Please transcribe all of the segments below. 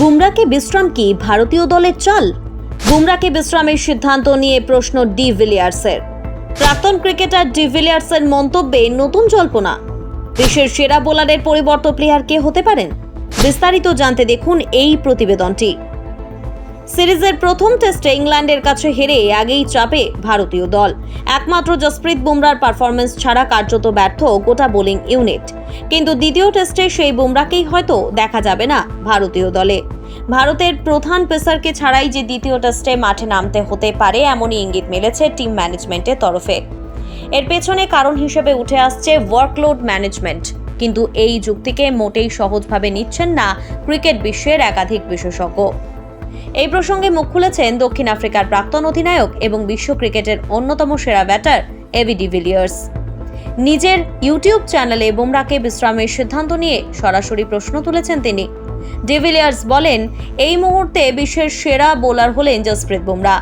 বুমরাকে বিশ্রাম কি ভারতীয় দলের চাল? বুমরাকে বিশ্রামের সিদ্ধান্ত নিয়ে প্রশ্ন ডি ভিলিয়ার্সের। প্রাক্তন ক্রিকেটার ডি ভিলিয়ার্সের মন্তব্যে নতুন জল্পনা। দেশের সেরা বোলারের পরিবর্ত প্লেয়ার কে হতে পারেন? বিস্তারিত জানতে দেখুন এই প্রতিবেদনটি। সিরিজের প্রথম টেস্টে ইংল্যান্ডের কাছে হেরে আগেই চাপে ভারতীয় দল। একমাত্র জসপ্রীত বুমরার পারফরমেন্স ছাড়া কার্যত ব্যর্থ গোটা বোলিং ইউনিট। কিন্তু দ্বিতীয় টেস্টে সেই বুমরাকেই হয়তো দেখা যাবে না ভারতীয় দলে। ভারতের প্রধান পেসারকে ছাড়াই যে দ্বিতীয় টেস্টে মাঠে নামতে হতে পারে, এমনই ইঙ্গিত মিলেছে টিম ম্যানেজমেন্টের তরফে। এর পেছনে কারণ হিসেবে উঠে আসছে ওয়ার্কলোড ম্যানেজমেন্ট কিন্তু এই যুক্তিকে মোটেই সহজভাবে নিচ্ছেন না ক্রিকেট বিশ্বের একাধিক বিশেষজ্ঞ। এই প্রসঙ্গে মুখ খুলেছেন দক্ষিণ আফ্রিকার প্রাক্তন অধিনায়ক এবং বিশ্ব ক্রিকেটের অন্যতম সেরা ব্যাটার এবি ডিভিলিয়ার্স নিজের ইউটিউব চ্যানেলে বুমরাকে বিশ্রামের সিদ্ধান্ত নিয়ে সরাসরি প্রশ্ন তুলেছেন তিনি। ডিভিলিয়ার্স বলেন, এই মুহূর্তে বিশ্বের সেরা বোলার হলেন জসপ্রীত বুমরা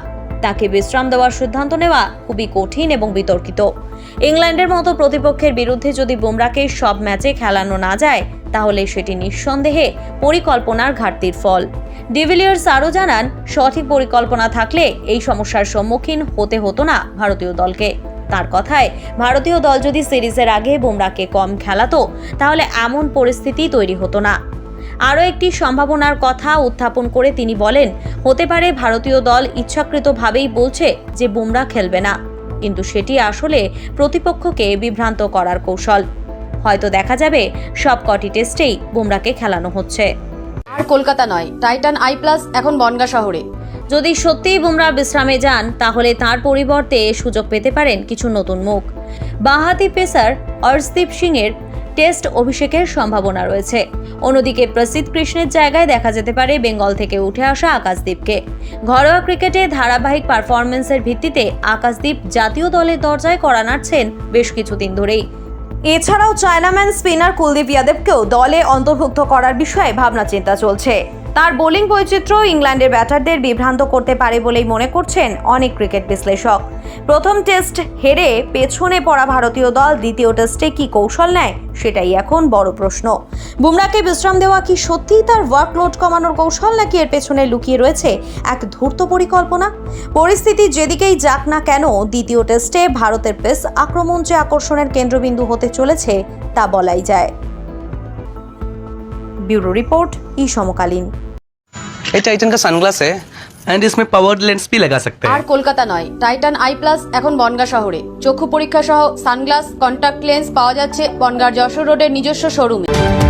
তাকে বিশ্রাম দেওয়ার সিদ্ধান্ত নেওয়া খুবই কঠিন এবং বিতর্কিত। ইংল্যান্ডের মতো প্রতিপক্ষের বিরুদ্ধে যদি বুমরাকে সব ম্যাচে খেলানো না যায়, তাহলে সেটি নিঃসন্দেহে পরিকল্পনার ঘাটতির ফল। ডিভিলিয়ার্স আরও জানান, সঠিক পরিকল্পনা থাকলে এই সমস্যার সম্মুখীন হতে হতো না ভারতীয় দলকে। তার কথায়, ভারতীয় দল যদি সিরিজের আগে বুমরাকে কম খেলাতো, তাহলে এমন পরিস্থিতি তৈরি হতো না। আরও একটি সম্ভাবনার কথা উত্থাপন করে তিনি বলেন, হতে পারে ভারতীয় দল ইচ্ছাকৃতভাবেই বলছে যে বুমরা খেলবে না। কিন্তু সেটি আসলে প্রতিপক্ষকে বিভ্রান্ত করার কৌশল। হয়তো দেখা যাবে সব কটি টেস্টেই বুমরাকে খেলানো হচ্ছে। কলকাতা নয়, টাইটান আই প্লাস এখন বনগা শহরে। যদি সত্যিই বুমরা বিশ্রামে যান, তাহলে তার পরিবর্তে সুযোগ পেতে পারেন কিছু নতুন মুখ। বাঁহাতি পেসার অর্শদীপ সিংয়ের টেস্ট অভিষেকের সম্ভাবনা রয়েছে। অন্যদিকে প্রসিদ্ধ কৃষ্ণের জায়গায় দেখা যেতে পারে বেঙ্গল থেকে উঠে আসা আকাশদীপকে। ঘরোয়া ক্রিকেটে ধারাবাহিক পারফরমেন্সের ভিত্তিতে আকাশদীপ জাতীয় দলের দরজায় করা নাড়ছেন বেশ কিছুদিন ধরেই। এছাড়াও চায়নাম্যান স্পিনার কুলদীপ ইয়াদেবকেও দলে অন্তর্ভুক্ত করার বিষয়ে ভাবনা চিন্তা চলছে। তার বোলিং বৈচিত্র্য ইংল্যান্ডের ব্যাটারদের বিভ্রান্ত করতে পারে বলেই মনে করছেন অনেক ক্রিকেট বিশ্লেষক। প্রথম টেস্ট হেরে পেছনে পড়া ভারতীয় দল দ্বিতীয় টেস্টে কি কৌশল নেয় সেটাই এখন বড় প্রশ্ন। বুমরাকে বিশ্রাম দেওয়া কি সত্যিই তার ওয়ার্কলোড কমানোর কৌশল নাকি এর পেছনে লুকিয়ে রয়েছে এক ধূর্ত পরিকল্পনা? পরিস্থিতি যেদিকেই যাক না কেন, দ্বিতীয় টেস্টে ভারতের পেস আক্রমণ যে আকর্ষণের কেন্দ্রবিন্দু হতে চলেছে, তা বলাই যায়। ব্যুরো রিপোর্ট ই সমকালীন ये टाइटन का सनग्लास है एंड इसमें पावर लेंस भी लगा सकते আর हैं কলকাতা নয় টাইটান আই প্লাস এখন বনগা শহরে চক্ষু পরীক্ষা সহ সানগ্লাস কন্টাক্ট লেন্স পাওয়া যাচ্ছে বনগার যশোর রোডের নিজস্ব শোরুমে